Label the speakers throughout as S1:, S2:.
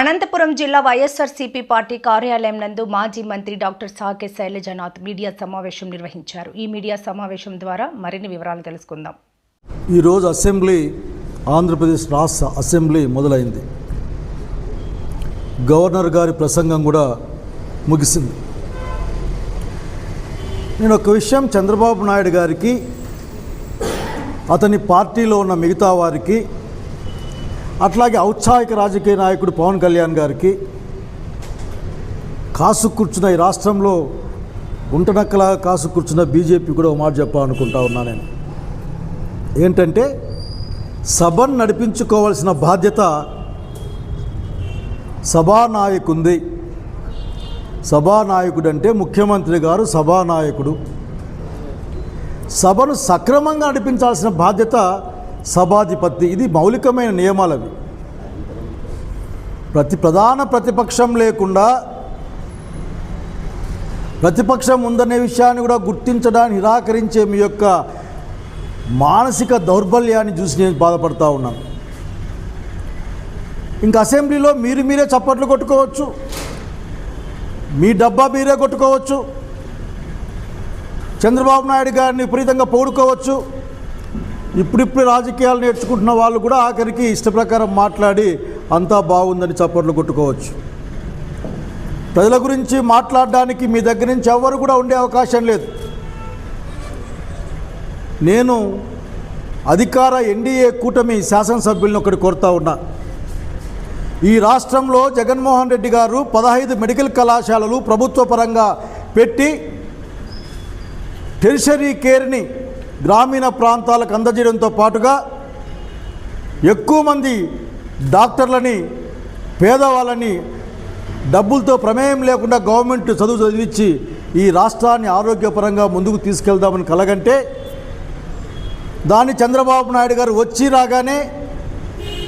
S1: అనంతపురం జిల్లా వైఎస్ఆర్సీపీ పార్టీ కార్యాలయం నందు మాజీ మంత్రి డాక్టర్ సాకే శైలజనాథ్ మీడియా సమావేశం నిర్వహించారు. ఈ మీడియా సమావేశం ద్వారా మరిన్ని వివరాలు తెలుసుకుందాం.
S2: ఈరోజు అసెంబ్లీ ఆంధ్రప్రదేశ్ రాష్ట్ర అసెంబ్లీ మొదలైంది. గవర్నర్ గారి ప్రసంగం కూడా ముగిసింది. నేను ఒక విషయం చంద్రబాబు నాయుడు గారికి అతని పార్టీలో ఉన్న మిగతా వారికి అట్లాగే ఔత్సాహిక రాజకీయ నాయకుడు పవన్ కళ్యాణ్ గారికి కాసు కూర్చున్న ఈ రాష్ట్రంలో గుంటనక్కలా కాసు కూర్చున్న బీజేపీ కూడా ఒక మాట చెప్పాలనుకుంటా ఉన్నా నేను. ఏంటంటే సభను నడిపించుకోవాల్సిన బాధ్యత సభానాయకుంది. సభానాయకుడు అంటే ముఖ్యమంత్రి గారు సభానాయకుడు. సభను సక్రమంగా నడిపించాల్సిన బాధ్యత సభాధిపతి. ఇది మౌలికమైన నియమాలు అవి ప్రతి ప్రధాన ప్రతిపక్షం లేకుండా ప్రతిపక్షం ఉందనే విషయాన్ని కూడా గుర్తించడానికి నిరాకరించే మీ యొక్క మానసిక దౌర్బల్యాన్ని చూసి నేను బాధపడతా ఉన్నాను ఇంకా అసెంబ్లీలో మీరు మీరే చప్పట్లు కొట్టుకోవచ్చు. మీ డబ్బా మీరే కొట్టుకోవచ్చు. చంద్రబాబు నాయుడు గారిని విపరీతంగా పొగుడుకోవచ్చు. ఇప్పుడిప్పుడు రాజకీయాలు నేర్చుకుంటున్న వాళ్ళు కూడా ఆఖరికి ఇష్ట ప్రకారం మాట్లాడి అంతా బాగుందని చప్పట్లు కొట్టుకోవచ్చు. ప్రజల గురించి మాట్లాడడానికి మీ దగ్గర నుంచి ఎవరు కూడా ఉండే అవకాశం లేదు. నేను అధికార ఎన్డీఏ కూటమి శాసనసభ్యులను ఒకటి కోరుతా ఉన్నా. ఈ రాష్ట్రంలో జగన్మోహన్ రెడ్డి గారు పదహైదు మెడికల్ కళాశాలలు ప్రభుత్వ పరంగా పెట్టి టెరిషరీ కేర్ని గ్రామీణ ప్రాంతాలకు అందజేయడంతో పాటుగా ఎక్కువ మంది డాక్టర్లని పేదవాళ్ళని డబ్బులతో ప్రమేయం లేకుండా గవర్నమెంట్ చదువు చదివించి ఈ రాష్ట్రాన్ని ఆరోగ్యపరంగా ముందుకు తీసుకెళ్దామని కలగంటే దాన్ని చంద్రబాబు నాయుడు గారు వచ్చి రాగానే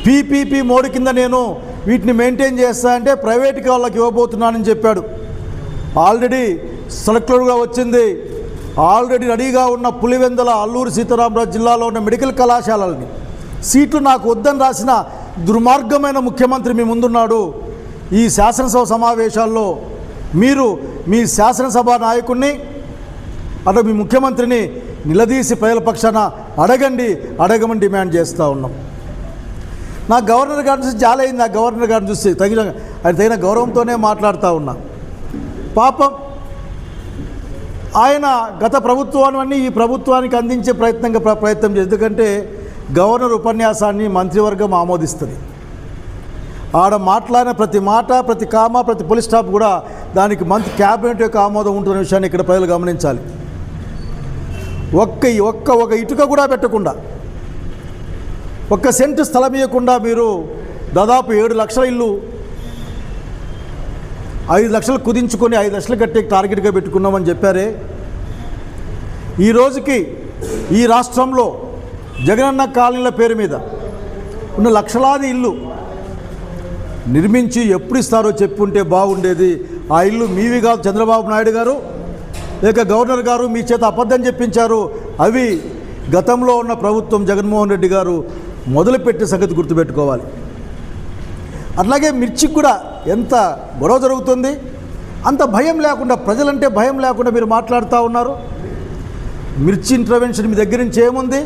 S2: పీపీపీ మోడ్ కింద నేను వీటిని మెయింటైన్ చేస్తా అంటే ప్రైవేట్కి వాళ్ళకి ఇవ్వబోతున్నానని చెప్పాడు. ఆల్రెడీ సెలెక్టర్గా వచ్చింది ఆల్రెడీ రెడీగా ఉన్న పులివెందల అల్లూరు సీతారామరాజు జిల్లాలో ఉన్న మెడికల్ కళాశాలల్ని. సీట్లు నాకు వద్దని రాసిన దుర్మార్గమైన ముఖ్యమంత్రి మీ ముందున్నాడు. ఈ శాసనసభ సమావేశాల్లో మీరు మీ శాసనసభ నాయకుడిని అటు మీ ముఖ్యమంత్రిని నిలదీసి ప్రజల పక్షాన అడగండి అడగమని డిమాండ్ చేస్తూ ఉన్నాం. నా గవర్నర్ గారిని చూసి జాలైంది నా గవర్నర్ గారిని చూసి తగిన ఆయన తగిన గౌరవంతోనే మాట్లాడుతూ ఉన్నా. పాపం ఆయన గత ప్రభుత్వాన్ని ఈ ప్రభుత్వానికి అందించే ప్రయత్నంగా ప్ర- ప్రయత్నం చేసి ఎందుకంటే గవర్నర్ ఉపన్యాసాన్ని మంత్రివర్గం ఆమోదిస్తుంది. ఆడ మాట్లాడిన ప్రతి మాట ప్రతి కామ ప్రతి పోలీస్ స్టాప్ కూడా దానికి మంత్రి క్యాబినెట్ యొక్క ఆమోదం ఉంటున్న విషయాన్ని ఇక్కడ ప్రజలు గమనించాలి. ఒక్క ఒక్క ఒక ఇటుక కూడా పెట్టకుండా ఒక్క సెంటు స్థలం ఇవ్వకుండా మీరు దాదాపు ఏడు లక్షల ఇల్లు ఐదు లక్షలు కుదించుకొని ఐదు లక్షలు కట్టే టార్గెట్గా పెట్టుకున్నామని చెప్పారే. ఈ రోజుకి ఈ రాష్ట్రంలో జగనన్న కాలనీల పేరు మీద ఉన్న లక్షలాది ఇల్లు నిర్మించి ఎప్పుడు ఇస్తారో చెప్పుంటే బాగుండేది. ఆ ఇల్లు మీవి కాదు చంద్రబాబు నాయుడు గారు లేక గవర్నర్ గారు మీ చేత అబద్ధం చెప్పించారు. అవి గతంలో ఉన్న ప్రభుత్వం జగన్మోహన్ రెడ్డి గారు మొదలుపెట్టే సంగతి గుర్తుపెట్టుకోవాలి. అట్లాగే మిర్చికి కూడా ఎంత గొడవ జరుగుతుంది? అంత భయం లేకుండా ప్రజలంటే భయం లేకుండా మీరు మాట్లాడుతూ ఉన్నారు. మిర్చి ఇంటర్వెన్షన్ మీ దగ్గర నుంచి ఏముంది?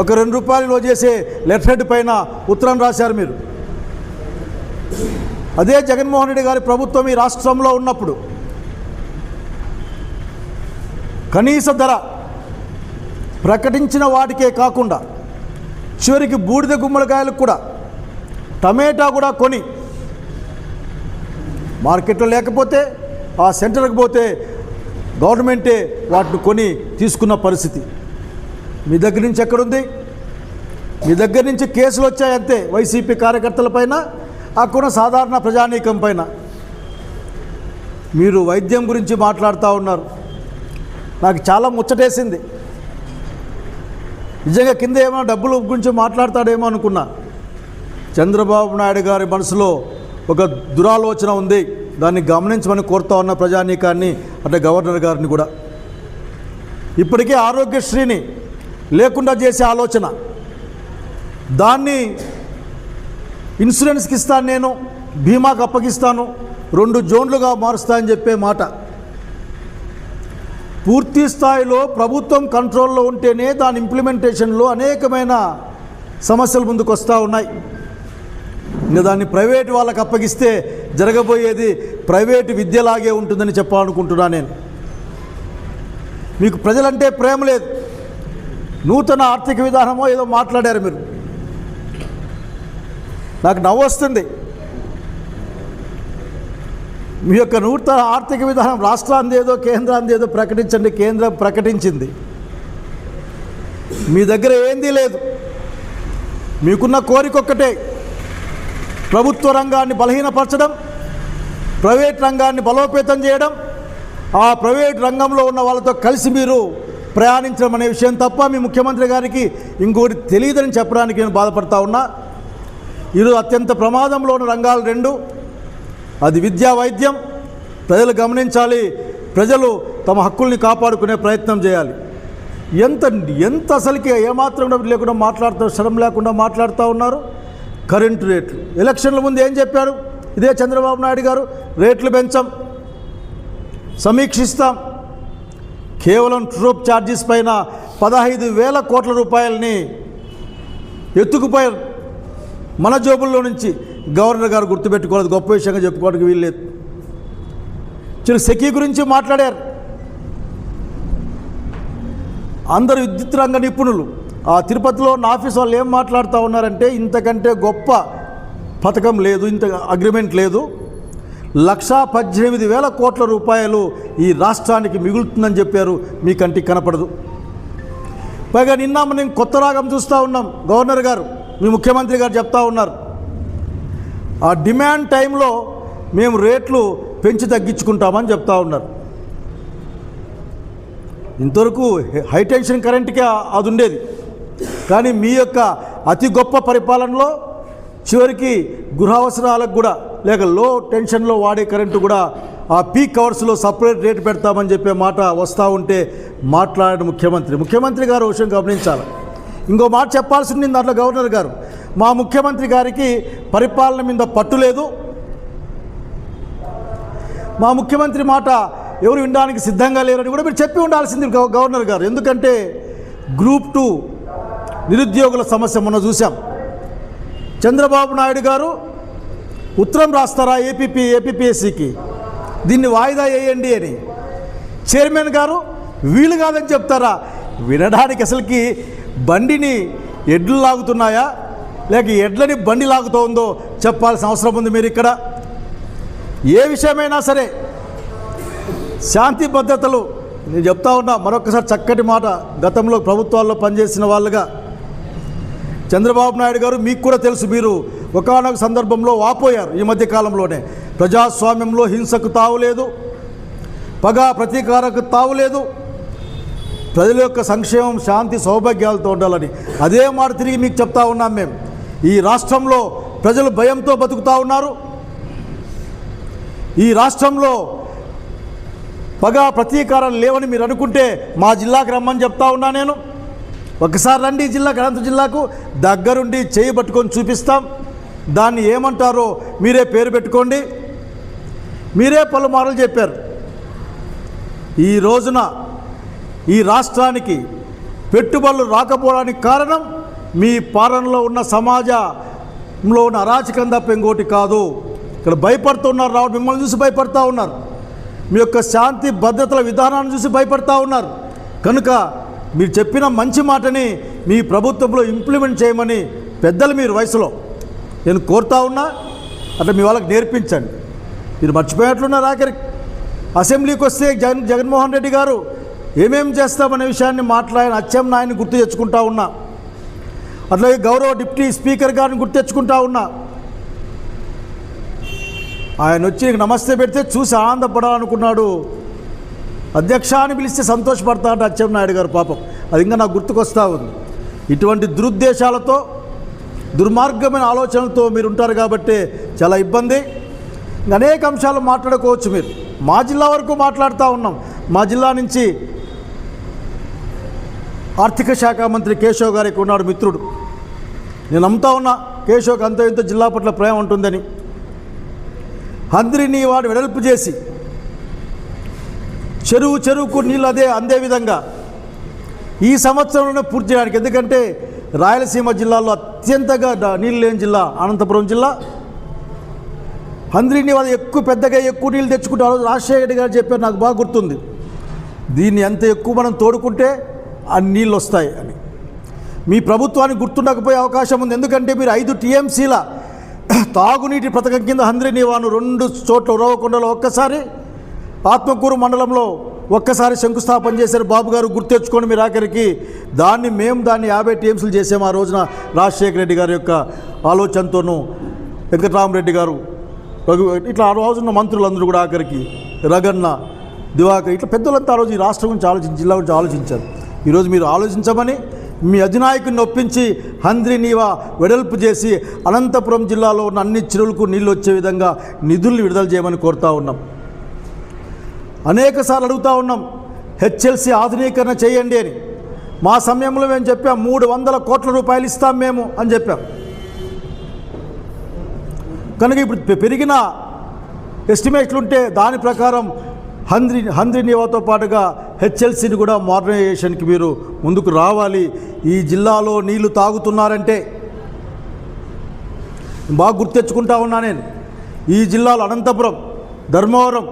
S2: ఒక రెండు రూపాయలు చేసే లెఫ్ట్ హెడ్ పైన ఉత్తరం రాశారు మీరు. అదే జగన్మోహన్ రెడ్డి గారి ప్రభుత్వం ఈ రాష్ట్రంలో ఉన్నప్పుడు. కనీస ధర ప్రకటించిన వాటికే కాకుండా చివరికి బూడిద గుమ్మడికాయలకు కూడా టమేటా కూడా కొని. మార్కెట్లో లేకపోతే ఆ సెంటర్కి పోతే గవర్నమెంటే వాటిని కొని తీసుకున్న పరిస్థితి. మీ దగ్గర నుంచి ఎక్కడుంది? మీ దగ్గర నుంచి కేసులు వచ్చాయంతే వైసీపీ కార్యకర్తలపైన అక్కడ సాధారణ ప్రజానీకం పైన. మీరు వైద్యం గురించి మాట్లాడుతూ ఉన్నారు. నాకు చాలా ముచ్చటేసింది. నిజంగా కింద ఏమైనా డబ్బుల గురించి మాట్లాడతాడేమో అనుకున్నా. చంద్రబాబు నాయుడు గారి మనసులో ఒక దురాలోచన ఉంది. దాన్ని గమనించమని కోరుతా ఉన్న ప్రజానీకాన్ని అంటే గవర్నర్ గారిని కూడా. ఇప్పటికే ఆరోగ్యశ్రీని లేకుండా చేసే ఆలోచన. దాన్ని ఇన్సూరెన్స్కి ఇస్తాను నేను బీమాకు అప్పగిస్తాను రెండు జోన్లుగా మారుస్తా అని చెప్పే మాట. పూర్తి స్థాయిలో ప్రభుత్వం కంట్రోల్లో ఉంటేనే దాని ఇంప్లిమెంటేషన్లో అనేకమైన సమస్యలు ముందుకు వస్తూ ఉన్నాయి. ఇంకా దాన్ని ప్రైవేట్ వాళ్ళకి అప్పగిస్తే జరగబోయేది ప్రైవేటు విద్యలాగే ఉంటుందని చెప్పాలనుకుంటున్నా నేను. మీకు ప్రజలంటే ప్రేమ లేదు. నూతన ఆర్థిక విధానమో ఏదో మాట్లాడారు మీరు. నాకు నవ్వు వస్తుంది. మీ యొక్క నూతన ఆర్థిక విధానం రాష్ట్రాంది ఏదో కేంద్రాంది ఏదో ప్రకటించండి కేంద్రం ప్రకటించింది. మీ దగ్గర ఏందీ లేదు. మీకున్న కోరిక ఒక్కటే. ప్రభుత్వ రంగాన్ని బలహీనపరచడం ప్రైవేట్ రంగాన్ని బలోపేతం చేయడం ఆ ప్రైవేట్ రంగంలో ఉన్న వాళ్ళతో కలిసి మీరు ప్రయాణించడం అనే విషయం తప్ప మీ ముఖ్యమంత్రి గారికి ఇంకోటి తెలియదని చెప్పడానికి నేను బాధపడతా ఉన్నా. ఈరోజు అత్యంత ప్రమాదంలో ఉన్న రంగాలు రెండు. అది విద్యా వైద్యం. ప్రజలు గమనించాలి ప్రజలు తమ హక్కుల్ని కాపాడుకునే ప్రయత్నం చేయాలి. ఎంత ఎంత అసలుకి ఏమాత్రం లేకుండా మాట్లాడుతూ శ్రమ లేకుండా మాట్లాడుతూ ఉన్నారు. కరెంటు రేట్లు. ఎలక్షన్ల ముందు ఏం చెప్పారు? ఇదే చంద్రబాబు నాయుడు గారు రేట్లు పెంచాం సమీక్షిస్తాం. కేవలం ట్రూప్ ఛార్జెస్ పైన పదహైదు వేల కోట్ల రూపాయలని ఎత్తుకుపోయారు. మన జోబుల్లో నుంచి గవర్నర్ గారు గుర్తుపెట్టుకోలేదు గొప్ప విషయంగా చెప్పుకోవడానికి వీల్లేదు చిరు సెకీ గురించి మాట్లాడారు. అందరు విద్యుత్ రంగ నిపుణులు ఆ తిరుపతిలో నా ఆఫీస్ వాళ్ళు ఏం మాట్లాడుతూ ఉన్నారంటే ఇంతకంటే గొప్ప పథకం లేదు ఇంత అగ్రిమెంట్ లేదు. లక్షా పద్దెనిమిది వేల కోట్ల రూపాయలు ఈ రాష్ట్రానికి మిగులుతుందని చెప్పారు. మీ కంటికి కనపడదు. పైగా నిన్న మనం కొత్త రాగం చూస్తూ ఉన్నాం. గవర్నర్ గారు మీ ముఖ్యమంత్రి గారు చెప్తా ఉన్నారు. ఆ డిమాండ్ టైంలో మేము రేట్లు పెంచి తగ్గించుకుంటామని చెప్తా ఉన్నారు. ఇంతవరకు హైటెన్షన్ కరెంట్కే అది ఉండేది. కానీ మీ యొక్క అతి గొప్ప పరిపాలనలో చివరికి గృహ అవసరాలకు కూడా లేక లో టెన్షన్లో వాడే కరెంటు కూడా ఆ పీక్ అవర్స్లో సపరేట్ రేట్ పెడతామని చెప్పే మాట వస్తూ ఉంటే మాట్లాడిన ముఖ్యమంత్రి. ముఖ్యమంత్రి గారు విషయం గమనించాలి. ఇంకో మాట చెప్పాల్సి ఉంది దాంట్లో గవర్నర్ గారు. మా ముఖ్యమంత్రి గారికి పరిపాలన మీద పట్టు లేదు. మా ముఖ్యమంత్రి మాట ఎవరు వినడానికి సిద్ధంగా లేరని కూడా మీరు చెప్పి ఉండాల్సింది గవర్నర్ గారు. ఎందుకంటే గ్రూప్ టూ నిరుద్యోగుల సమస్య మొన్న చూసాం చంద్రబాబు నాయుడు గారు ఉత్తరం రాస్తారా ఏపీపీ ఏపీపీఎస్సికి? దీన్ని వాయిదా వేయండి అని. చైర్మన్ గారు వీలు కాదని చెప్తారా? వినడానికి అసలుకి బండిని ఎడ్లు లాగుతున్నాయా? లేక ఎడ్లని బండి లాగుతోందో చెప్పాల్సిన అవసరం ఉంది మీరు ఇక్కడ. ఏ విషయమైనా సరే శాంతి భద్రతలు నేను చెప్తా ఉన్నా మరొకసారి చక్కటి మాట గతంలో ప్రభుత్వాల్లో పనిచేసిన వాళ్ళుగా చంద్రబాబు నాయుడు గారు మీకు కూడా తెలుసు మీరు ఒకనొక సందర్భంలో వాపోయారు ఈ మధ్య కాలంలోనే. ప్రజాస్వామ్యంలో హింసకు తావులేదు పగ ప్రతీకారకు తావులేదు ప్రజల యొక్క సంక్షేమం శాంతి సౌభాగ్యాలతో ఉండాలని అదే మాట తిరిగి మీకు చెప్తా ఉన్నాం మేము. ఈ రాష్ట్రంలో ప్రజలు భయంతో బతుకుతా ఉన్నారు. ఈ రాష్ట్రంలో పగ ప్రతీకారాలు లేవని మీరు అనుకుంటే మా జిల్లాకు రమ్మని చెప్తా ఉన్నా నేను. ఒకసారి రండి జిల్లా జిల్లాకు అనంత జిల్లాకు దగ్గరుండి చేయి పట్టుకొని చూపిస్తాం. దాన్ని ఏమంటారో మీరే పేరు పెట్టుకోండి. మీరే పలుమారులు చెప్పారు. ఈ రోజున ఈ రాష్ట్రానికి పెట్టుబడులు రాకపోవడానికి కారణం మీ పాలనలో ఉన్న సమాజంలో ఉన్న అరాచకం తప్ప ఇంకోటి కాదు. ఇక్కడ భయపడుతున్నారు రావు మిమ్మల్ని చూసి భయపడతా ఉన్నారు. మీ యొక్క శాంతి భద్రతల విధానాన్ని చూసి భయపడతా ఉన్నారు. కనుక మీరు చెప్పిన మంచి మాటని మీ ప్రభుత్వంలో ఇంప్లిమెంట్ చేయమని పెద్దలు మీరు వయసులో. నేను కోరుతా ఉన్నా అట్లా మీ వాళ్ళకి నేర్పించండి. మీరు మర్చిపోయినట్లున్నారు ఆఖరికి అసెంబ్లీకి వస్తే జగన్ జగన్మోహన్ రెడ్డి గారు ఏమేం చేస్తామనే విషయాన్ని మాట్లాడిన అచ్చెం నాయని గుర్తు తెచ్చుకుంటా ఉన్నా. అట్లాగే గౌరవ డిప్యూటీ స్పీకర్ గారిని గుర్తు తెచ్చుకుంటా ఉన్నా. ఆయన వచ్చి నమస్తే పెడితే చూసి ఆనందపడాలనుకున్నాడు అధ్యక్ష అని పిలిస్తే సంతోషపడతా అంటే అచ్చెం నాయుడు గారు పాపం. అది ఇంకా నాకు గుర్తుకొస్తా ఉంది. ఇటువంటి దురుద్దేశాలతో దుర్మార్గమైన ఆలోచనలతో మీరు ఉంటారు కాబట్టి చాలా ఇబ్బంది. అనేక అంశాలు మాట్లాడుకోవచ్చు మీరు. మా జిల్లా వరకు మాట్లాడుతూ ఉన్నాం. మా జిల్లా నుంచి ఆర్థిక శాఖ మంత్రి కేశవ్ గారికి ఉన్నాడు మిత్రుడు. నేను నమ్ముతా ఉన్నా కేశవ్కి అంత ఇంత జిల్లా పట్ల ప్రేమ ఉంటుందని. అందరినీ వాడు వెడల్పు చేసి చెరువు చెరువుకు నీళ్ళు అదే అందే విధంగా. ఈ సంవత్సరంలోనే పూర్తి చేయడానికి. ఎందుకంటే రాయలసీమ జిల్లాలో అత్యంతగా నీళ్ళు లేని జిల్లా అనంతపురం జిల్లా. అందరినీ వాళ్ళు ఎక్కువ పెద్దగా ఎక్కువ నీళ్ళు తెచ్చుకుంటే ఆ రోజు రాజశేఖర రెడ్డి గారు చెప్పారు నాకు బాగా గుర్తుంది. దీన్ని ఎంత ఎక్కువ మనం తోడుకుంటే ఆ నీళ్ళు వస్తాయి అని. మీ ప్రభుత్వానికి గుర్తుండకపోయే అవకాశం ఉంది. ఎందుకంటే మీరు ఐదు టీఎంసీల తాగునీటి పథకం కింద హంద్రి నీవాను రెండు చోట్ల ఉరవకొండలో ఒక్కసారి ఆత్మకూరు మండలంలో ఒక్కసారి శంకుస్థాపన చేశారు. బాబు గారు గుర్తెచ్చుకొని మీరు ఆఖరికి దాన్ని మేము దాన్ని యాభై టీఎంసీలు చేసాము ఆ రోజున రాజశేఖర రెడ్డి గారి యొక్క ఆలోచనతోనూ. వెంకటరామరెడ్డి గారు రఘు ఇట్లా ఆ రోజున్న మంత్రులందరూ కూడా ఆఖరికి రగన్న దివాకర్ ఇట్లా పెద్దలంతా ఆ రోజు ఈ రాష్ట్రం గురించి ఆలోచించి జిల్లా గురించి ఆలోచించారు. ఈరోజు మీరు ఆలోచించమని మీ అధినాయకుని ఒప్పించి హంద్రి నీవా వెడల్పు చేసి అనంతపురం జిల్లాలో ఉన్న అన్ని చెరువులకు నీళ్ళు వచ్చే విధంగా నిధుల్ని విడుదల చేయమని కోరుతా ఉన్నాం. అనేకసార్లు అడుగుతూ ఉన్నాం హెచ్ఎల్సి ఆధునీకరణ చేయండి అని. మా సమయంలో మేము చెప్పాం మూడు వందల కోట్ల రూపాయలు ఇస్తాం మేము అని చెప్పాం. కనుక ఇప్పుడు పెరిగిన ఎస్టిమేట్లు ఉంటే దాని ప్రకారం హంద్రి హంద్రి నివాతో పాటుగా హెచ్ఎల్సిని కూడా మోడర్నైజేషన్కి మీరు ముందుకు రావాలి. ఈ జిల్లాలో నీళ్ళు తాగుతున్నారంటే బాగా గుర్తెచ్చుకుంటా ఉన్నా నేను. ఈ జిల్లాలో అనంతపురం ధర్మవరం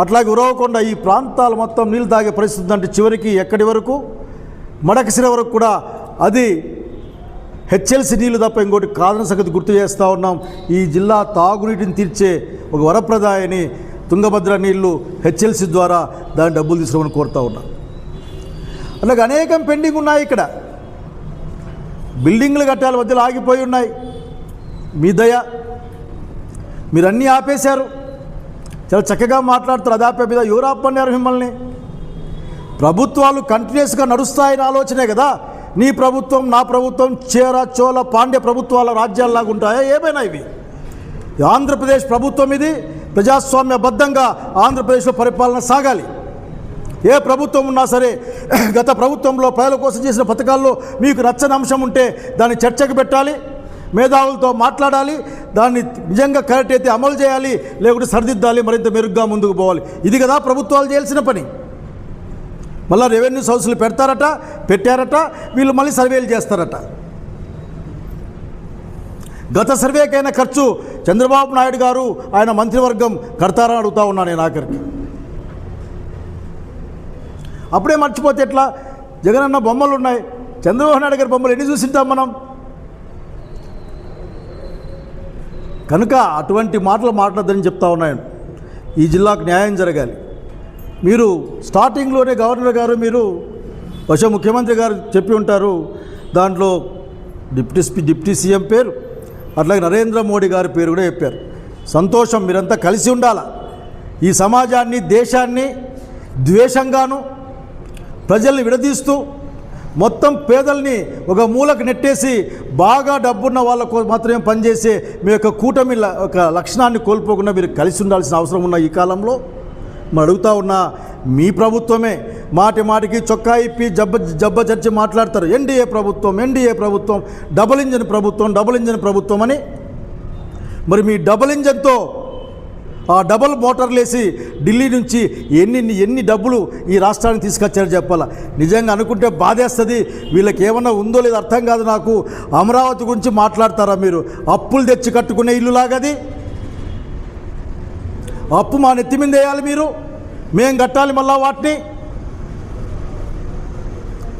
S2: అట్లాగే ఉరవకుండా ఈ ప్రాంతాలు మొత్తం నీళ్ళు తాగే పరిస్థితి అంటే చివరికి ఎక్కడి వరకు? మడకసిర వరకు కూడా అది హెచ్ఎల్సి నీళ్ళు తప్ప ఇంకోటి కాదని సంగతి గుర్తు చేస్తూ ఉన్నాం. ఈ జిల్లా తాగునీటిని తీర్చే ఒక వరప్రదాయని తుంగభద్ర నీళ్ళు హెచ్ఎల్సి ద్వారా దాని డబ్బులు తీసుకోమని కోరుతూ ఉన్నాం. అలాగే అనేకం పెండింగ్ ఉన్నాయి ఇక్కడ. బిల్డింగ్లు కట్టాలి మధ్యలో ఆగిపోయి ఉన్నాయి. మీ దయ మీరు అన్నీ ఆపేశారు. చాలా చక్కగా మాట్లాడుతారు. అదాపే మీద యూరాప్ అన్నారు మిమ్మల్ని. ప్రభుత్వాలు కంటిన్యూస్గా నడుస్తాయని ఆలోచనే కదా. నీ ప్రభుత్వం నా ప్రభుత్వం చేర చోళ పాండ్య ప్రభుత్వాల రాజ్యాల్లాగా ఉంటాయా? ఏమైనా ఇవి? ఆంధ్రప్రదేశ్ ప్రభుత్వం ఇది. ప్రజాస్వామ్యబద్ధంగా ఆంధ్రప్రదేశ్లో పరిపాలన సాగాలి. ఏ ప్రభుత్వం ఉన్నా సరే గత ప్రభుత్వంలో ప్రజల కోసం చేసిన పథకాల్లో మీకు నచ్చని అంశం ఉంటే దాన్ని చర్చకు పెట్టాలి. మేధావులతో మాట్లాడాలి దాన్ని నిజంగా కరెక్ట్ అయితే అమలు చేయాలి లేకుంటే సరిదిద్దాలి మరింత మెరుగ్గా ముందుకు పోవాలి. ఇది కదా ప్రభుత్వాలు చేయాల్సిన పని. మళ్ళీ రెవెన్యూ సౌసులు పెడతారట పెట్టారట వీళ్ళు మళ్ళీ సర్వేలు చేస్తారట. గత సర్వేకైనా ఖర్చు చంద్రబాబు నాయుడు గారు ఆయన మంత్రివర్గం కడతారని అడుగుతా ఉన్నా నేను ఆఖరికి. అప్పుడే మర్చిపోతే ఎట్లా? జగనన్న బొమ్మలు ఉన్నాయి. చంద్రబాబు నాయుడు గారి బొమ్మలు ఎన్ని చూసింటాం మనం? కనుక అటువంటి మాటలు మాట్లాడదని చెప్తా ఉన్నాను. ఈ జిల్లాకు న్యాయం జరగాలి. మీరు స్టార్టింగ్లోనే గవర్నర్ గారు మీరు బహుశా ముఖ్యమంత్రి గారు చెప్పి ఉంటారు దాంట్లో డిప్యూటీ డిప్యూటీ సీఎం పేరు అట్లాగే నరేంద్ర మోడీ గారి పేరు కూడా చెప్పారు. సంతోషం మీరంతా కలిసి ఉండాల? ఈ సమాజాన్ని దేశాన్ని ద్వేషంగాను ప్రజల్ని విడదీస్తూ మొత్తం పేదల్ని ఒక మూలకు నెట్టేసి బాగా డబ్బున్న వాళ్ళకు మాత్రమే పనిచేసే మీ యొక్క కూటమి ల- ఒక లక్షణాన్ని కోల్పోకుండా మీరు కలిసి ఉండాల్సిన అవసరం ఉన్న ఈ కాలంలో? మరి అడుగుతా ఉన్నా మీ ప్రభుత్వమే మాటి మాటికి చొక్కా ఇప్పి జబ్బ జబ్బ చర్చి మాట్లాడతారు. ఎన్డీఏ ప్రభుత్వం ఎన్డీఏ ప్రభుత్వం డబుల్ ఇంజన్ ప్రభుత్వం డబుల్ ఇంజన్ ప్రభుత్వం అని. మరి మీ డబుల్ ఇంజన్తో ఆ డబుల్ మోటార్లు వేసి ఢిల్లీ నుంచి ఎన్ని ఎన్ని డబ్బులు ఈ రాష్ట్రానికి తీసుకొచ్చారో చెప్పాలా? నిజంగా అనుకుంటే బాధేస్తుంది. వీళ్ళకి ఏమన్నా ఉందో లేదో అర్థం కాదు నాకు. అమరావతి గురించి మాట్లాడతారా మీరు? అప్పులు తెచ్చి కట్టుకునే ఇల్లు లాగది. అప్పు మా నెత్తి మీద వేయాలి మీరు. మేం కట్టాలి మళ్ళా వాటిని.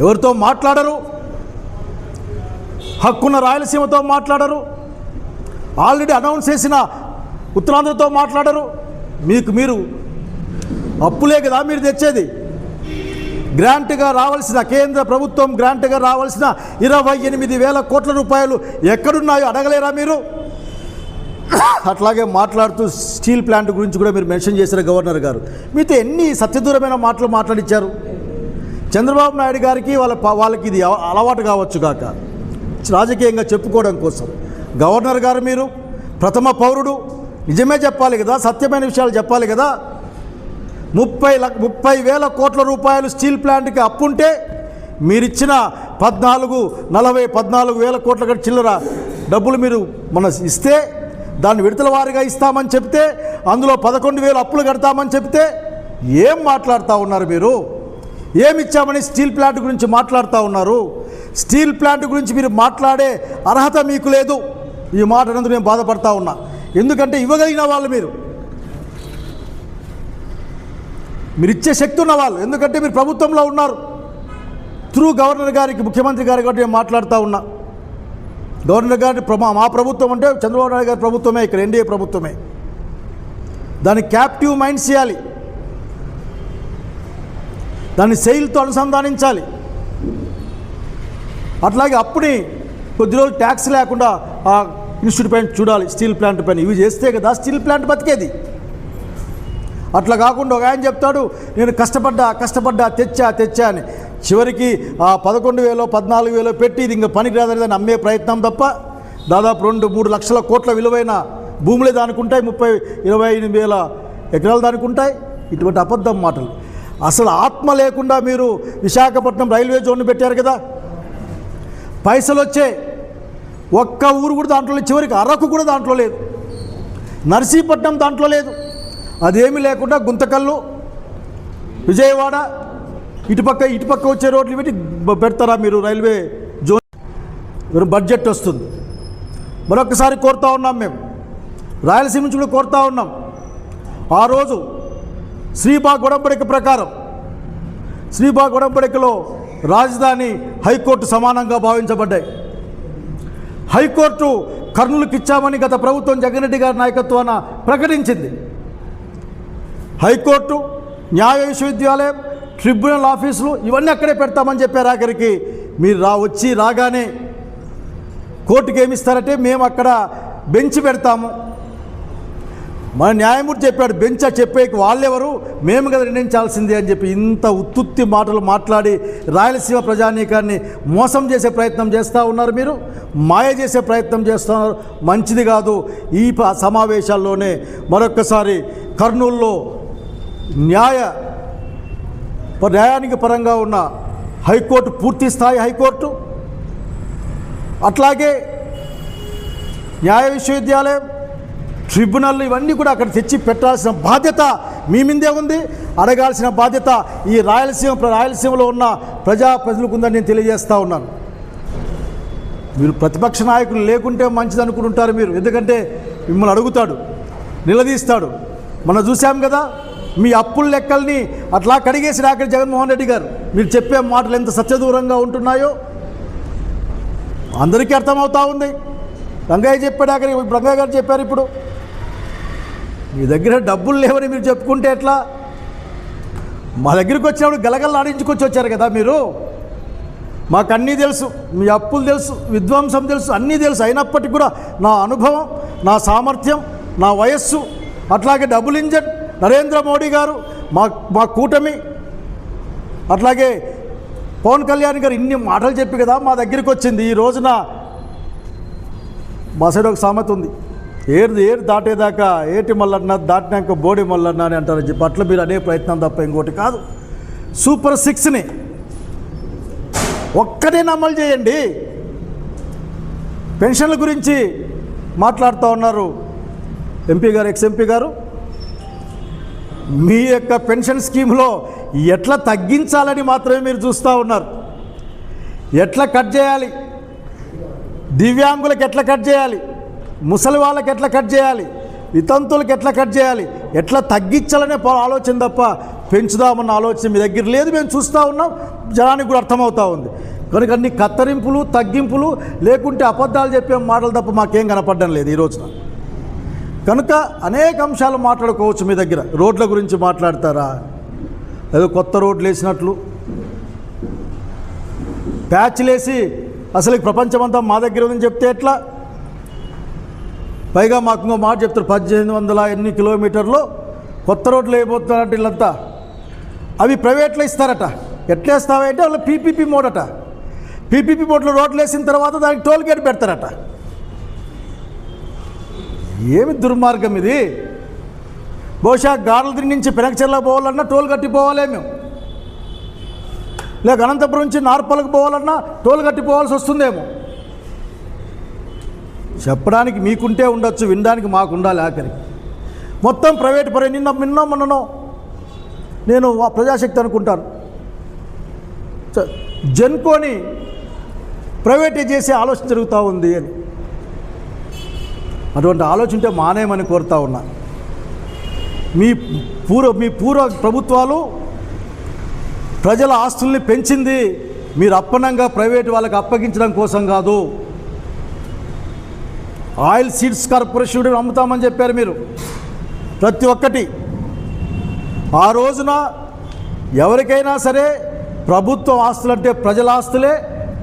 S2: ఎవరితో మాట్లాడరు? హక్కున్న రాయలసీమతో మాట్లాడరు. ఆల్రెడీ అనౌన్స్ చేసిన ఉత్తరాంధ్రతో మాట్లాడరు. మీకు మీరు అప్పులే కదా మీరు తెచ్చేది. గ్రాంట్గా రావాల్సిన కేంద్ర ప్రభుత్వం గ్రాంట్గా రావాల్సిన ఇరవై ఎనిమిది వేల కోట్ల రూపాయలు ఎక్కడున్నాయో అడగలేరా మీరు? అట్లాగే మాట్లాడుతూ స్టీల్ ప్లాంట్ గురించి కూడా మీరు మెన్షన్ చేశారు గవర్నర్ గారు. మీతో ఎన్ని సత్యదూరమైన మాటలు మాట్లాడించారు చంద్రబాబు నాయుడు గారికి వాళ్ళ వాళ్ళకి ఇది అలవాటు కావచ్చు కాక. రాజకీయంగా చెప్పుకోవడం కోసం. గవర్నర్ గారు మీరు ప్రథమ పౌరుడు. నిజమే చెప్పాలి కదా సత్యమైన విషయాలు చెప్పాలి కదా. ముప్పై ల ముప్పై వేల కోట్ల రూపాయలు స్టీల్ ప్లాంట్కి అప్పుంటే మీరిచ్చిన పద్నాలుగు నలభై పద్నాలుగు వేల కోట్ల కంటే చిల్లర డబ్బులు మీరు మన ఇస్తే దాన్ని విడతల వారిగా ఇస్తామని చెప్తే అందులో పదకొండు వేలు అప్పులు కడతామని చెప్తే ఏం మాట్లాడుతూ ఉన్నారు మీరు? ఏమిచ్చామని స్టీల్ ప్లాంట్ గురించి మాట్లాడుతూ ఉన్నారు? స్టీల్ ప్లాంట్ గురించి మీరు మాట్లాడే అర్హత మీకు లేదు. ఈ మాట అనందుకు నేను బాధపడతా ఉన్నా. ఎందుకంటే ఇవ్వగలిగిన వాళ్ళు మీరు. మీరు ఇచ్చే శక్తి ఉన్న వాళ్ళు. ఎందుకంటే మీరు ప్రభుత్వంలో ఉన్నారు. త్రూ గవర్నర్ గారికి ముఖ్యమంత్రి గారి కాబట్టి నేను మాట్లాడుతూ ఉన్నా. గవర్నర్ గారి ప్రభా మా ప్రభుత్వం అంటే చంద్రబాబు నాయుడు గారి ప్రభుత్వమే ఇక్కడ ఎన్డీఏ ప్రభుత్వమే. దాన్ని క్యాప్టివ్ మైండ్ చేయాలి. దాన్ని సెయిల్తో అనుసంధానించాలి. అట్లాగే అప్పుని కొద్ది రోజులు ట్యాక్స్ లేకుండా ఇన్స్టిట్యూట్ పైన చూడాలి స్టీల్ ప్లాంట్ పైన. ఇవి చేస్తే కదా స్టీల్ ప్లాంట్ బతికేది. అట్లా కాకుండా ఒక ఆయన చెప్తాడు నేను కష్టపడ్డా కష్టపడ్డా తెచ్చా తెచ్చా అని. చివరికి ఆ పదకొండు వేలో పద్నాలుగు వేలో పెట్టి ఇది ఇంకా పనికి రాదని అమ్మే ప్రయత్నం తప్ప దాదాపు రెండు మూడు లక్షల కోట్ల విలువైన భూములే దానికి ఉంటాయి ముప్పై ఇరవై ఎనిమిది వేల ఎకరాలు దానికి ఉంటాయి ఇటువంటి అబద్ధం మాటలు. అసలు ఆత్మ లేకుండా మీరు విశాఖపట్నం రైల్వే జోన్ పెట్టారు కదా. పైసలు వచ్చే ఒక్క ఊరు కూడా దాంట్లో లేదు. చివరికి అరకు కూడా దాంట్లో లేదు. నర్సీపట్నం దాంట్లో లేదు. అదేమీ లేకుండా గుంతకల్లు విజయవాడ ఇటుపక్క ఇటుపక్క వచ్చే రోడ్లు పెట్టి పెడతారా మీరు రైల్వే జోన్ బడ్జెట్ వస్తుంది. మరొకసారి కోరుతా ఉన్నాం మేము. రాయలసీమ నుంచి కూడా కోరుతా ఉన్నాం. ఆ రోజు శ్రీబాగ్ గొడంబడిక ప్రకారం శ్రీబాగ్ గొడంబడికలో రాజధాని హైకోర్టు సమానంగా భావించబడ్డాయి. హైకోర్టు కర్నూలుకి ఇచ్చామని గత ప్రభుత్వం జగన్ రెడ్డి గారి నాయకత్వాన ప్రకటించింది. హైకోర్టు న్యాయ విశ్వవిద్యాలయం ట్రిబ్యునల్ ఆఫీసులు ఇవన్నీ అక్కడే పెడతామని చెప్పారు ఆఖరికి మీరు రా వచ్చి రాగానే కోర్టుకి ఏమిస్తారంటే మేము అక్కడ బెంచ్ పెడతాము. మన న్యాయమూర్తి చెప్పాడు బెంచ్ చెప్పేకి వాళ్ళెవరు? మేము కదా నిర్ణయించాల్సిందే అని చెప్పి ఇంత ఉత్తుత్తి మాటలు మాట్లాడి రాయలసీమ ప్రజానీకాన్ని మోసం చేసే ప్రయత్నం చేస్తూ ఉన్నారు మీరు? మాయ చేసే ప్రయత్నం చేస్తున్నారు మంచిది కాదు. ఈ ప- సమావేశాల్లోనే మరొక్కసారి కర్నూలులో న్యాయ న్యాయానికి పరంగా ఉన్న హైకోర్టు పూర్తి స్థాయి హైకోర్టు అట్లాగే న్యాయ విశ్వవిద్యాలయం ట్రిబ్యునల్ ఇవన్నీ కూడా అక్కడ తెచ్చి పెట్టాల్సిన బాధ్యత మీ మీదే ఉంది. అడగాల్సిన బాధ్యత ఈ రాయలసీమ రాయలసీమలో ఉన్న ప్రజా ప్రజలకు ఉందని నేను తెలియజేస్తూ ఉన్నాను. మీరు ప్రతిపక్ష నాయకులు లేకుంటే మంచిది అనుకుంటుంటారు మీరు. ఎందుకంటే మిమ్మల్ని అడుగుతాడు నిలదీస్తాడు. మనం చూసాం కదా మీ అప్పుల లెక్కల్ని అట్లా కడిగేసి రాకడి జగన్మోహన్ రెడ్డి గారు. మీరు చెప్పే మాటలు ఎంత సత్యదూరంగా ఉంటున్నాయో అందరికీ అర్థమవుతా ఉంది. రంగయ్య చెప్పాడు అక్కడ రంగయ్య గారు చెప్పారు ఇప్పుడు. మీ దగ్గర డబ్బులు లేవని మీరు చెప్పుకుంటే ఎట్లా? మా దగ్గరికి వచ్చినప్పుడు గలగలాడించుకొచ్చి వచ్చారు కదా మీరు? మాకు అన్నీ తెలుసు మీ అప్పులు తెలుసు విధ్వంసం తెలుసు అన్నీ తెలుసు. అయినప్పటికీ కూడా నా అనుభవం నా సామర్థ్యం నా వయస్సు అట్లాగే డబుల్ ఇంజన్ నరేంద్ర మోడీ గారు మా మా కూటమి అట్లాగే పవన్ కళ్యాణ్ గారు ఇన్ని మాటలు చెప్పి కదా మా దగ్గరికి వచ్చింది. ఈ రోజున మా సైడ్ ఒక సామెత ఉంది. ఏరు ఏరు దాటేదాకా ఏటి మల్లన్న దాటినాక బోడి మల్లన్న అని అంటారు. పట్ల మీరు అనే ప్రయత్నం తప్ప ఇంకోటి కాదు. సూపర్ సిక్స్ని ఒక్కనే అమలు చేయండి. పెన్షన్ల గురించి మాట్లాడుతూ ఉన్నారు ఎంపీ గారు ఎక్స్ ఎంపీ గారు. మీ యొక్క పెన్షన్ స్కీమ్లో ఎట్లా తగ్గించాలని మాత్రమే మీరు చూస్తూ ఉన్నారు. ఎట్లా కట్ చేయాలి? దివ్యాంగులకు ఎట్లా కట్ చేయాలి? ముసలి వాళ్ళకి ఎట్లా కట్ చేయాలి? వితంతులకు ఎట్లా కట్ చేయాలి? ఎట్లా తగ్గించాలనే ఆలోచన తప్ప పెంచుదామన్న ఆలోచన మీ దగ్గర లేదు. మేము చూస్తూ ఉన్నాం. జనానికి కూడా అర్థమవుతూ ఉంది. కనుక అన్ని కత్తరింపులు తగ్గింపులు లేకుంటే అబద్ధాలు చెప్పే మాటలు తప్ప మాకేం కనపడడం లేదు ఈ రోజున. కనుక అనేక అంశాలు మాట్లాడుకోవచ్చు మీ దగ్గర. రోడ్ల గురించి మాట్లాడతారా? ఏదో కొత్త రోడ్లు వేసినట్లు. ప్యాచ్లు వేసి అసలు ప్రపంచమంతా మా దగ్గర ఉందని చెప్తే ఎట్లా? పైగా మాకు ఇంకో మాట చెప్తారు పద్దెనిమిది వందల ఎన్ని కిలోమీటర్లు? కొత్త రోడ్లు వేయబోతున్నారంట వీళ్ళంతా అవి ప్రైవేట్లో ఇస్తారట. ఎట్లా అంటే వాళ్ళు పీపీపీ మోడట. పీపీపీ మోడ్లో రోడ్లు వేసిన తర్వాత దానికి టోల్ గేట్ పెడతారట. ఏమి దుర్మార్గం ఇది? బహుశా గార్లదిరి నుంచి పెనకచెర్ల పోవాలన్నా టోల్ కట్టిపోవాలే మేము. లేక అనంతపురం నుంచి నార్పలకు పోవాలన్నా టోల్ కట్టిపోవాల్సి వస్తుందేమో. చెప్పడానికి మీకుంటే ఉండొచ్చు వినడానికి మాకు ఉండాలి ఆఖరికి. మొత్తం ప్రైవేట్ పరే నిన్న నిన్న మొన్ననో నేను ప్రజాశక్తి అనుకుంటాను. జన్కోని ప్రైవేట్ చేసే ఆలోచన జరుగుతూ ఉంది అని. అటువంటి ఆలోచన మానేయమని కోరుతా ఉన్నా. మీ పూర్వ మీ పూర్వ ప్రభుత్వాలు ప్రజల ఆస్తుల్ని పెంచింది మీరు అప్పనంగా ప్రైవేట్ వాళ్ళకి అప్పగించడం కోసం కాదు. ఆయిల్ సీడ్స్ కార్పొరేషన్ అమ్ముతామని చెప్పారు మీరు. ప్రతి ఒక్కటి. ఆ రోజున ఎవరికైనా సరే ప్రభుత్వ ఆస్తులు అంటే ప్రజల ఆస్తులే.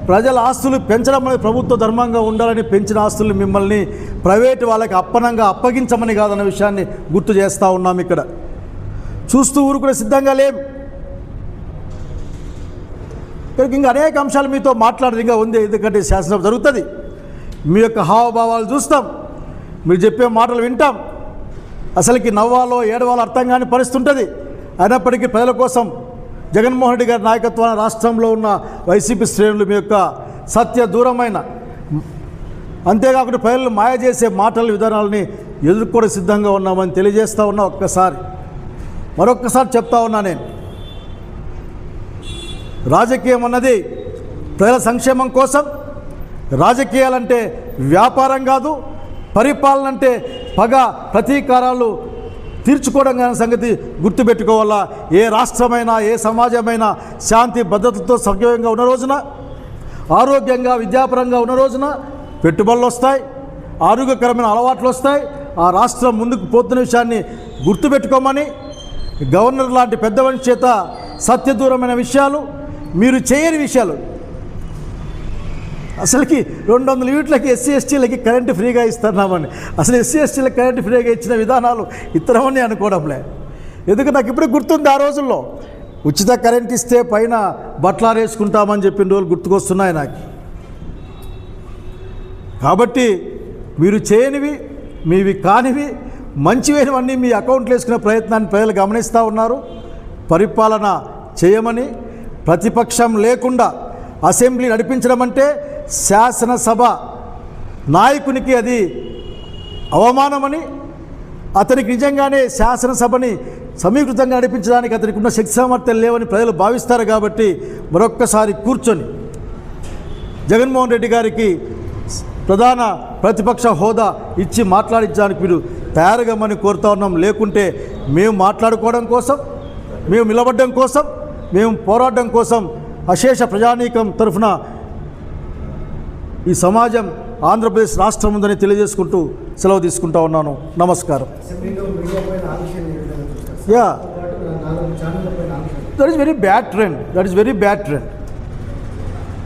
S2: ప్రజల ఆస్తులు పెంచడం అనేది ప్రభుత్వ ధర్మంగా ఉండాలని పెంచిన ఆస్తులు మిమ్మల్ని ప్రైవేట్ వాళ్ళకి అప్పనంగా అప్పగించమని కాదన్న విషయాన్ని గుర్తు చేస్తూ ఉన్నాం ఇక్కడ. చూస్తూ ఊరుకునే సిద్ధంగా లేం. ఇక్కడికి ఇంకా అనేక అంశాలు మీతో మాట్లాడదు ఇంకా ఉంది. ఎందుకంటే శాసనం జరుగుతుంది. మీ యొక్క హావభావాలు చూస్తాం. మీరు చెప్పే మాటలు వింటాం. అసలుకి నవ్వాలో ఏడవాలో అర్థం కాని పరిస్థితి ఉంటుంది అయినప్పటికీ ప్రజల కోసం జగన్మోహన్ రెడ్డి గారి నాయకత్వాన రాష్ట్రంలో ఉన్న వైసీపీ శ్రేణులు మీ యొక్క సత్య దూరమైన అంతేకాకుండా ప్రజలను మాయ చేసే మాటల విధానాలని ఎదుర్కోవడం సిద్ధంగా ఉన్నామని తెలియజేస్తూ ఉన్నా ఒక్కసారి. మరొక్కసారి చెప్తా ఉన్నా నేను. రాజకీయం అన్నది ప్రజల సంక్షేమం కోసం రాజకీయాలంటే వ్యాపారం కాదు పరిపాలన అంటే పగ ప్రతీకారాలు తీర్చుకోవడం కాని సంగతి గుర్తుపెట్టుకోవాలా? ఏ రాష్ట్రమైనా ఏ సమాజమైనా శాంతి భద్రతతో సౌకర్యంగా ఉన్న రోజున ఆరోగ్యంగా విద్యాపరంగా ఉన్న రోజున పెట్టుబడులు వస్తాయి ఆరోగ్యకరమైన అలవాట్లు వస్తాయి. ఆ రాష్ట్రం ముందుకు పోతున్న విషయాన్ని గుర్తుపెట్టుకోమని గవర్నర్ లాంటి పెద్ద మనిషి చేత సత్యదూరమైన విషయాలు మీరు చేయని విషయాలు అసలుకి రెండు వందల యూనిట్లకి ఎస్సీ ఎస్టీలకి కరెంటు ఫ్రీగా ఇస్తున్నామని అసలు ఎస్సీ ఎస్టీలకు కరెంటు ఫ్రీగా ఇచ్చిన విధానాలు ఇతరమని అనుకోవడంలే. ఎందుకు నాకు ఇప్పుడు గుర్తుంది ఆ రోజుల్లో? ఉచిత కరెంట్ ఇస్తే పైన బట్టలారేసుకుంటామని చెప్పిన రోజులు గుర్తుకొస్తున్నాయి నాకు. కాబట్టి మీరు చేయనివి మీవి కానివి మంచివైనవన్నీ మీ అకౌంట్లో వేసుకునే ప్రయత్నాన్ని ప్రజలు గమనిస్తూ ఉన్నారు. పరిపాలన చేయమని ప్రతిపక్షం లేకుండా అసెంబ్లీ నడిపించడం అంటే శాసనసభ నాయకునికి అది అవమానమని అతనికి నిజంగానే శాసనసభని సమీకృతంగా నడిపించడానికి అతనికి ఉన్న శక్తి సామర్థ్యం లేవని ప్రజలు భావిస్తారు కాబట్టి మరొక్కసారి కూర్చొని జగన్మోహన్ రెడ్డి గారికి ప్రధాన ప్రతిపక్ష హోదా ఇచ్చి మాట్లాడించడానికి మీరు తయారుగామని కోరుతా ఉన్నాం. లేకుంటే మేము మాట్లాడుకోవడం కోసం మేము నిలబడడం కోసం మేము పోరాడడం కోసం అశేష ప్రజానీకం తరఫున ఈ సమాజం ఆంధ్రప్రదేశ్ రాష్ట్రం ఉందని తెలియజేసుకుంటూ సెలవు తీసుకుంటా ఉన్నాను. నమస్కారం. Yeah. That is very bad trend that is very bad trend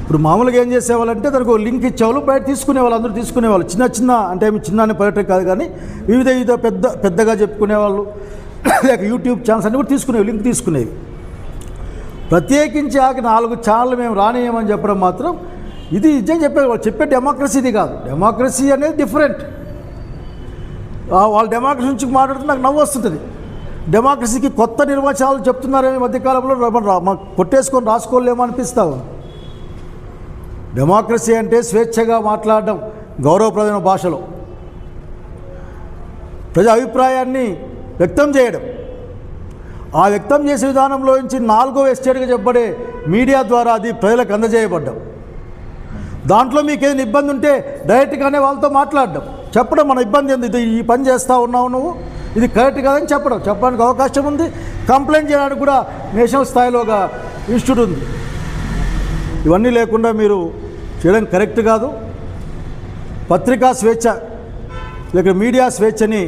S2: ఇప్పుడు మామూలుగా ఏం చేసేవాళ్ళంటే దానికి ఒక లింక్ ఇచ్చేవాళ్ళు బయట తీసుకునేవాళ్ళు అందరూ తీసుకునేవాళ్ళు. చిన్న చిన్న అంటే ఏమి చిన్న అనే పర్యటన కాదు కానీ వివిధ వివిధ పెద్ద పెద్దగా చెప్పుకునేవాళ్ళు. లేక యూట్యూబ్ ఛానల్స్ అన్నీ కూడా తీసుకునేవి లింక్ తీసుకునేవి. ప్రత్యేకించి ఆకి నాలుగు ఛానళ్ళు మేము రానియమని చెప్పడం మాత్రం ఇది ఇదే చెప్పే వాళ్ళు చెప్పే డెమోక్రసీ ఇది కాదు. డెమోక్రసీ అనేది డిఫరెంట్ వాళ్ళ డెమోక్రసీ నుంచి మాట్లాడితే నాకు నవ్వు వస్తుంటుంది. డెమోక్రసీకి కొత్త నిర్వచనాలు చెప్తున్నారేమో ఈ మధ్యకాలంలో మాకు కొట్టేసుకొని రాసుకోలేమో అనిపిస్తావు డెమోక్రసీ అంటే స్వేచ్ఛగా మాట్లాడడం గౌరవప్రదమైన భాషలో. ప్రజా అభిప్రాయాన్ని వ్యక్తం చేయడం. ఆ వ్యక్తం చేసే విధానంలో నుంచి నాలుగో ఎస్టేట్గా చెప్పబడే మీడియా ద్వారా అది ప్రజలకు అందజేయబడ్డం. దాంట్లో మీకు ఏదైనా ఇబ్బంది ఉంటే డైరెక్ట్గానే వాళ్ళతో మాట్లాడడం. చెప్పడం మన ఇబ్బంది ఏంది? ఇది ఈ పని చేస్తూ ఉన్నావు నువ్వు. ఇది కరెక్ట్ కాదని చెప్పడం. చెప్పడానికి అవకాశం ఉంది. కంప్లైంట్ చేయడానికి కూడా నేషనల్ స్థాయిలో ఒక ఇన్స్టిట్యూట్ ఉంది. ఇవన్నీ లేకుండా మీరు చేయడం కరెక్ట్ కాదు. పత్రికా స్వేచ్ఛ లేక మీడియా స్వేచ్ఛని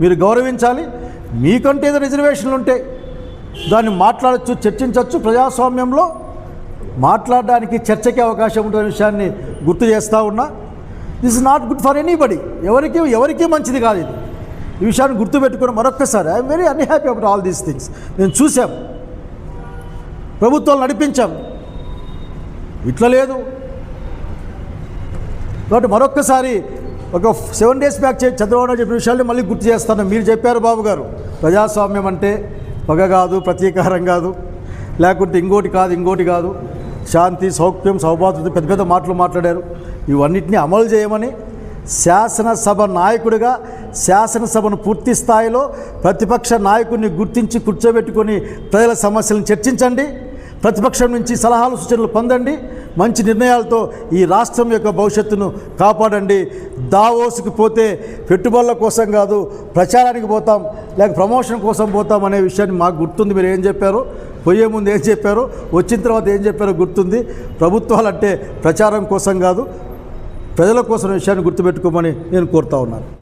S2: మీరు గౌరవించాలి. మీకంటే ఏదో రిజర్వేషన్లు ఉంటే దాన్ని మాట్లాడచ్చు చర్చించవచ్చు ప్రజాస్వామ్యంలో. మాట్లాడడానికి చర్చకి అవకాశం ఉంటున్న విషయాన్ని గుర్తు చేస్తూ ఉన్నా this is not good for anybody ఎవరికి ఎవరికీ మంచిది కాదు ఇది. ఈ విషయాన్ని గుర్తుపెట్టుకుని మరొక్కసారి I'm very unhappy about all these things నేను చూసాం ప్రభుత్వాలు నడిపించాం. ఇట్లా లేదు. కాబట్టి మరొక్కసారి ఒక సెవెన్ డేస్ బ్యాక్ చే- చంద్రబాబు నాయుడు చెప్పిన విషయాన్ని మళ్ళీ గుర్తు చేస్తాను. మీరు చెప్పారు బాబు గారు ప్రజాస్వామ్యం అంటే పగ కాదు ప్రతీకారం కాదు. లేకుంటే ఇంకోటి కాదు ఇంకోటి కాదు. శాంతి సౌఖ్యం సౌభాతృత పెద్ద పెద్ద మాటలు మాట్లాడారు. ఇవన్నిటిని అమలు చేయమని శాసనసభ నాయకుడిగా శాసనసభను పూర్తి స్థాయిలో ప్రతిపక్ష నాయకుడిని గుర్తించి కూర్చోబెట్టుకొని ప్రజల సమస్యలను చర్చించండి. ప్రతిపక్షం నుంచి సలహాలు సూచనలు పొందండి. మంచి నిర్ణయాలతో ఈ రాష్ట్రం యొక్క భవిష్యత్తును కాపాడండి. దావోసుకు పోతే పెట్టుబడుల కోసం కాదు ప్రచారానికి పోతాం లేక ప్రమోషన్ కోసం పోతాం అనే విషయాన్ని మాకు గుర్తుంది. మీరు ఏం చెప్పారు? పోయే ముందు ఏం చెప్పారో వచ్చిన తర్వాత ఏం చెప్పారో గుర్తుంది. ప్రభుత్వాలు అంటే ప్రచారం కోసం కాదు ప్రజల కోసం విషయాన్ని గుర్తుపెట్టుకోమని నేను కోరుతా ఉన్నాను.